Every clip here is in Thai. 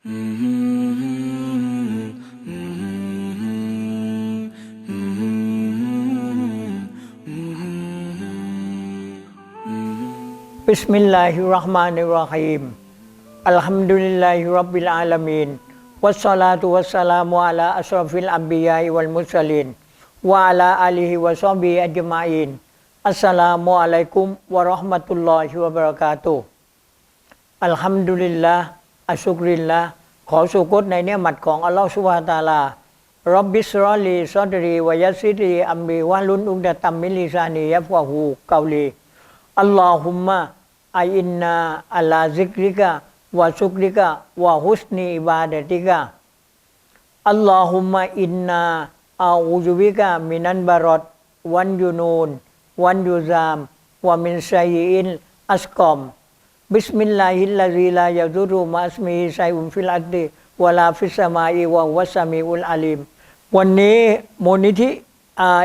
บิสมิลลาฮิรเราะห์มานิรเราะฮีม อัชุกรินละขอสุกตในเนี่ยหมัดของอัลลอฮฺสุบฮานตาลารับบิสรอลีซอดรีวยซิรีอัมบีวาลุนอุกดะตัมมิลิซานียะฟาฮูเกาลีอัลลอฮุมะออินนาอัลลาซิกริกะวาสุกริกะวาฮุสนีอิบาดติกะอัลลอฮุมะอินนาอาอูจุบิกะมินันบารอดวันยูนูนวันยูซามวามินไซอินอัสกอม บิสมิลลาฮิลลาซิลายะซุรุมะอัสมิฮิไซอุมฟิลอัดดิวะลาฟิสมาอีวะวัสสามีอุลอาลิม วันนี้มูลนิธิ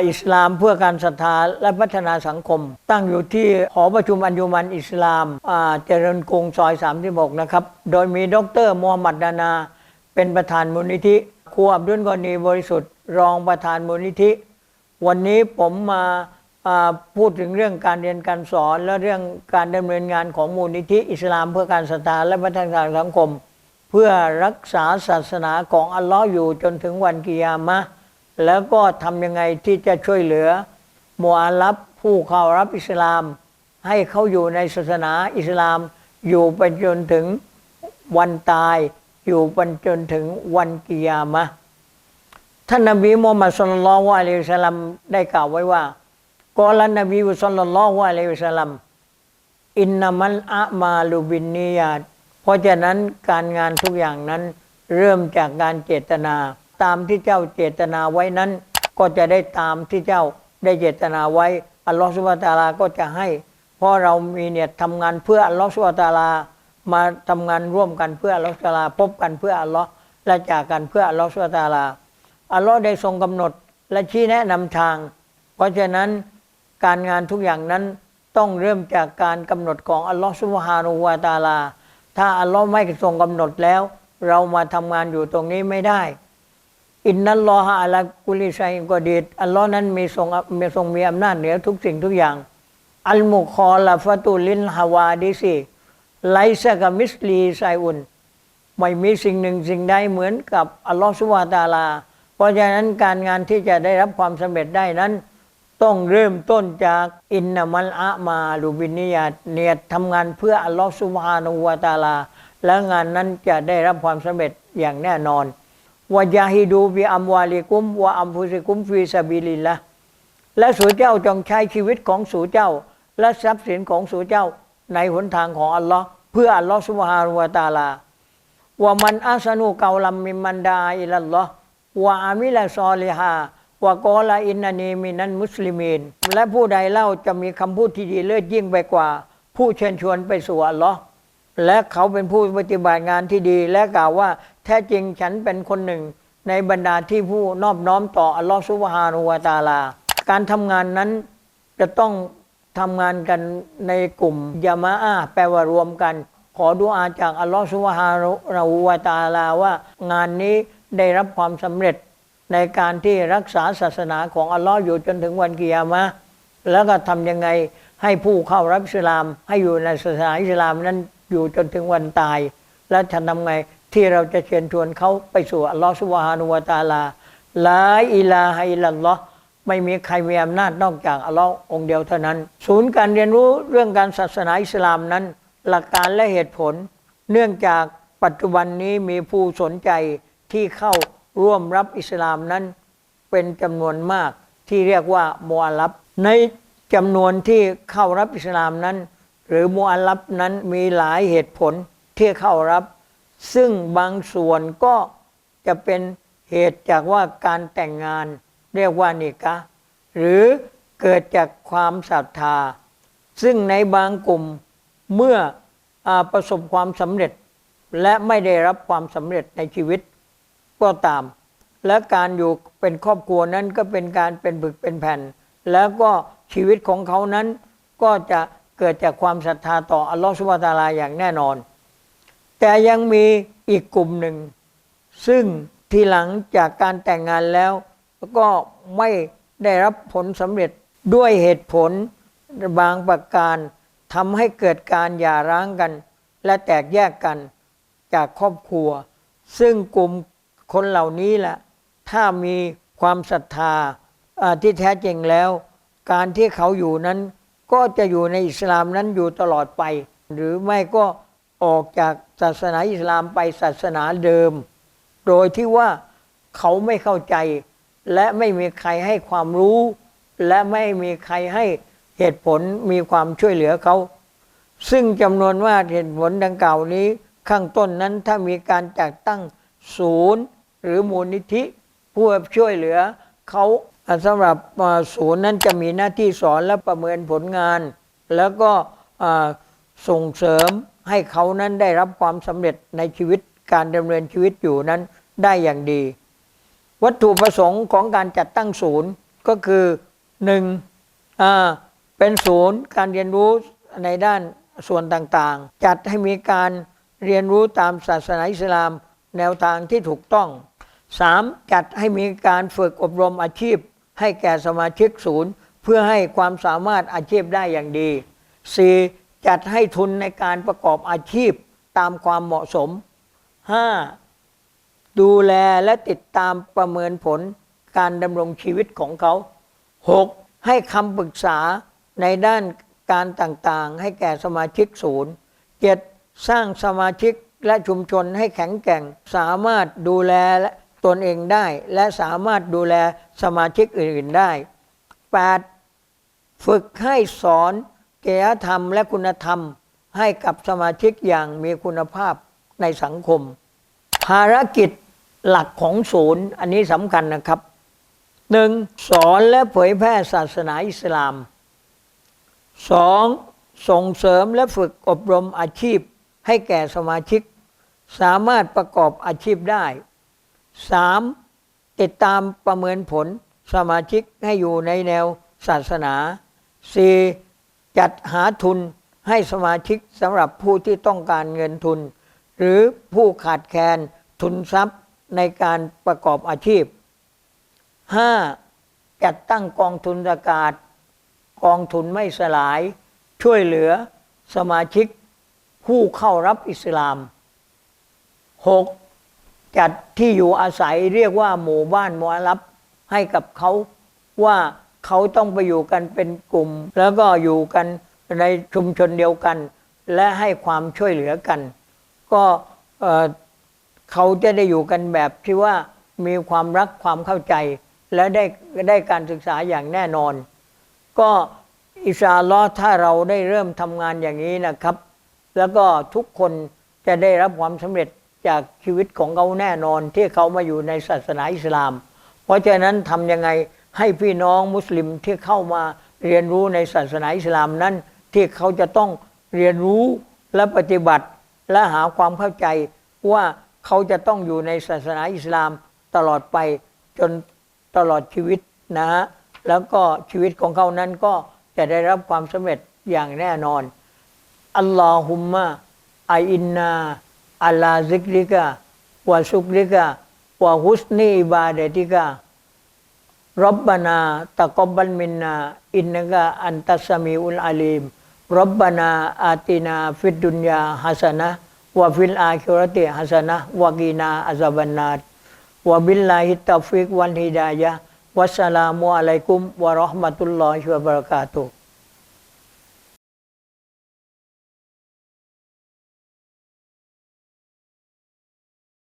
อิสลามเพื่อการศรัทธาและพัฒนาสังคม ตั้งอยู่ที่หอประชุมอัญยุมันอิสลามาเจริญกรุงซอย36นะครับ โดยมีดรมูฮัมหมัดดานา เป็นประธานมูลนิธิครูอับดุลกอนีบริสุทธิ์ รองประธานมูลนิธิ วันนี้ผมมา พูดถึงเรื่องการเรียนการสอน และเรื่องการดำเนินงานของมูลนิธิอิสลาม เพื่อการศรัทธาและพัฒนาสังคม เพื่อรักษาศาสนาของอัลลอฮ์อยู่จนถึงวันกิยามะแล้วก็ทำยังไงที่จะช่วยเหลือมูอาลับผู้เข้ารับอิสลาม ให้เขาอยู่ในศาสนาอิสลาม อยู่ไปจนถึงวันตาย อยู่ไปจนถึงวันกิยามะท่านนบีมูฮัมมัดสุลลัลลอฮุอะลัยฮิสลลัมได้กล่าวไว้ว่า กอลันนบีสุลลัลลอฮุอะลัยฮิสลลัมอินนามัลอะมาลูบินนียาตเพราะฉะนั้นการงานทุกอย่างนั้น เริ่มจากการเจตนา ตามที่เจ้าเจตนาไว้นั้น ก็จะได้ตามที่เจ้าได้เจตนาไว้อัลลอฮฺสุบะฮูวะตาลาก็จะให้ เพราะเรามีเนี่ยทำงานเพื่ออัลลอฮฺสุบะฮูวะตาลามาทำงานร่วมกันเพื่ออัลลอฮฺสุบะตาลาพบกันเพื่ออัลลอฮ์และจากกันเพื่ออัลลอฮฺสุบะฮูวะตาลาอัลลอฮ์ได้ทรงกำหนดและชี้แนะนำทาง เพราะฉะนั้น การงานทุกอย่างนั้นต้องเริ่มจากการกำหนดของอัลลอฮ์สุบฮานุวาตาลา ถ้าอัลลอฮ์ไม่ทรงกำหนดแล้ว เรามาทำงานอยู่ตรงนี้ไม่ได้ อินนัลลอฮะอัลกุลิชัยกอดีดอัลลอฮ์นั้นมีทรงมีทรงมีอำนาจเหนือทุกสิ่งทุกอย่าง อัลมุคอลาฟตุลินฮาวาดิซีไลซะกะมิสลีไซอุนไม่มีสิ่งหนึ่งสิ่งใดเหมือนกับอัลลอฮฺสุบฮานะฮูวะตาลา เพราะฉะนั้นการงานที่จะได้รับความสำเร็จได้นั้น ต้องเริ่มต้นจากอินนามัลอะมาลูบินิยาตเนียดทำงานเพื่ออัลลอฮฺสุบฮานะฮูวะตาลา และงานนั้นจะได้รับความสำเร็จอย่างแน่นอนวะยาฮิดูบิอัมวาลิกุมวะอัมฟุซิกุมฟีซาบิลิลละและสู่เจ้าจงใช้ชีวิตของสู่เจ้า และทรัพย์สินของสู่เจ้า ในหนทางของอัลลอฮ์เพื่ออัลลอฮ์สุบฮานะฮูวะตาลาว่ามันอาสนุเกาลัมมิมันดาอิลัลลอฮ์ว่าอามิละซอลิฮา ว่ากอลาอินนานีมินันมุสลิมีน และผู้ใดเล่าจะมีคำพูดที่ดีเลิศยิ่งไปกว่า ผู้เชิญชวนไปสู่อัลลอฮ์และเขาเป็นผู้ปฏิบัติงานที่ดี และกล่าวว่าแท้จริงฉันเป็นคนหนึ่ง ในบรรดาที่ผู้นอบน้อมต่ออัลลอฮ์ซุบฮานุวะตาลา การทำงานนั้นจะต้องทำงานกันในกลุ่มยามาอาแปลว่ารวมกัน ขอดุอาจากอัลลอฮฺสุบฮานะฮูวะตาลาว่า งานนี้ได้รับความสำเร็จ ในการที่รักษาศาสนาของอัลลอฮ์อยู่จนถึงวันกิยามะแล้วก็ทำยังไงให้ผู้เข้ารับอิสลาม ให้อยู่ในศาสนาอิสลามนั้นอยู่จนถึงวันตาย และจะทำไงที่เราจะเชิญชวนเขาไปสู่อัลลอฮฺสุบฮานุวะตาลาลาอิลาฮอิลลัลลอฮ์ไม่มีใครมีอำนาจนอกจากอัลลอฮ์องเดียวเท่านั้น ศูนย์การเรียนรู้เรื่องการศาสนาอิสลามนั้น หลักการและเหตุผล เนื่องจากปัจจุบันนี้มีผู้สนใจที่เข้า ร่วมรับอิสลามนั้นเป็นจำนวนมากที่เรียกว่ามูอัลลับในจำนวนที่เข้ารับอิสลามนั้น หรือมูอัลลับนั้นมีหลายเหตุผลที่เข้ารับ ซึ่งบางส่วนก็จะเป็นเหตุจากว่าการแต่งงาน เรียกว่านิกะห์หรือเกิดจากความศรัทธา ซึ่งในบางกลุ่มเมื่ออประสบความสำเร็จและไม่ได้รับความสำเร็จในชีวิต ก็ตาม และการอยู่เป็นครอบครัวนั้นก็เป็นการเป็นบึกเป็นแผ่น แล้วก็ชีวิตของเขานั้นก็จะเกิดจากความศรัทธาต่ออัลลอฮฺสุบะตาลาอย่างแน่นอน แต่ยังมีอีกกลุ่มหนึ่ง ซึ่งทีหลังจากการแต่งงานแล้ว ก็ไม่ได้รับผลสำเร็จด้วยเหตุผลบางประการทำให้เกิดการหย่าร้างกัน และแตกแยกกันจากครอบครัว ซึ่งกลุ่ม คนเหล่านี้แหละถ้ามีความศรัทธาที่แท้จริงแล้ว การที่เขาอยู่นั้นก็จะอยู่ในอิสลามนั้นอยู่ตลอดไป หรือไม่ก็ออกจากศาสนาอิสลามไปศาสนาเดิม โดยที่ว่าเขาไม่เข้าใจ และไม่มีใครให้ความรู้ และไม่มีใครให้เหตุผลมีความช่วยเหลือเขา ซึ่งจำนวนว่าเหตุผลดังกล่าวนี้ข้างต้นนั้นถ้ามีการจัดตั้งศูนย์ หรือมูลนิธิผู้ช่วยเหลือเขาสำหรับศูนย์นั้นจะมีหน้าที่สอนและประเมินผลงาน แล้วก็ส่งเสริมให้เขานั้นได้รับความสำเร็จในชีวิตการดำเนินชีวิตอยู่นั้นได้อย่างดี วัตถุประสงค์ของการจัดตั้งศูนย์ก็คือหนึ่งอ่าเป็นศูนย์การเรียนรู้ในด้านส่วนต่างๆ จัดให้มีการเรียนรู้ตามศาสนาอิสลาม แนวทางที่ถูกต้อง 3. จัดให้มีการฝึกอบรมอาชีพ ให้แก่สมาชิกศูนย์ เพื่อให้ความสามารถอาชีพได้อย่างดี 4. จัดให้ทุนในการประกอบอาชีพตามความเหมาะสม 5. ดูแลและติดตามประเมินผลการดำรงชีวิตของเขา 6. ให้คำปรึกษาในด้านการต่างๆ ให้แก่สมาชิกศูนย์ 7. สร้างสมาชิกและชุมชนให้แข็งแกร่ง สามารถดูแลและ ตนเองได้ และสามารถดูแลสมาชิกอื่น ๆได้ 8. ฝึกให้สอนเกียรธรรมและคุณธรรมให้กับสมาชิกอย่างมีคุณภาพในสังคม ภารกิจหลักของศูนย์ อันนี้สำคัญนะครับหนึ่งสอนและเผยแพร่ศาสนาอิสลามสองส่งเสริมและฝึกอบรมอาชีพให้แก่สมาชิก สามารถประกอบอาชีพได้ สามติดตามประเมินผลสมาชิกให้อยู่ในแนวศาสนาสี่จัดหาทุนให้สมาชิกสำหรับผู้ที่ต้องการเงินทุน หรือผู้ขาดแคลนทุนทรัพย์ในการประกอบอาชีพ 5. จัดตั้งกองทุนอากาศ กองทุนไม่สลาย ช่วยเหลือสมาชิกผู้เข้ารับอิสลาม 6. จัดที่อยู่อาศัยเรียกว่าหมู่บ้านมอลับให้กับเขาว่าเขาต้องไปอยู่กันเป็นกลุ่ม แล้วก็อยู่กันในชุมชนเดียวกัน และให้ความช่วยเหลือกัน ก็เขาจะได้อยู่กันแบบที่ว่ามีความรักความเข้าใจ และได้ได้การศึกษาอย่างแน่นอน ก็อิชาอัลอถ้าเราได้เริ่มทำงานอย่างนี้นะครับ แล้วก็ทุกคนจะได้รับความสำเร็จ จากชีวิตของเขาแน่นอนที่เขามาอยู่ในศาสนาอิสลาม เพราะฉะนั้นทำยังไงให้พี่น้องมุสลิมที่เข้ามาเรียนรู้ในศาสนาอิสลามนั้น ที่เขาจะต้องเรียนรู้และปฏิบัติ และหาความเข้าใจว่าเขาจะต้องอยู่ในศาสนาอิสลามตลอดไปจนตลอดชีวิตนะฮะแล้วก็ชีวิตของเขานั้นก็จะได้รับความสำเร็จอย่างแน่นอนอัลลอฮุมมะอาอินนาอัลลาซิกริกะวะซุกริกะวะฮุสนีอิบาเดติกะรับบานา ตะกอบบันมินนาอินนกะอันตัสสมีอุลอาลีมรับบานาอ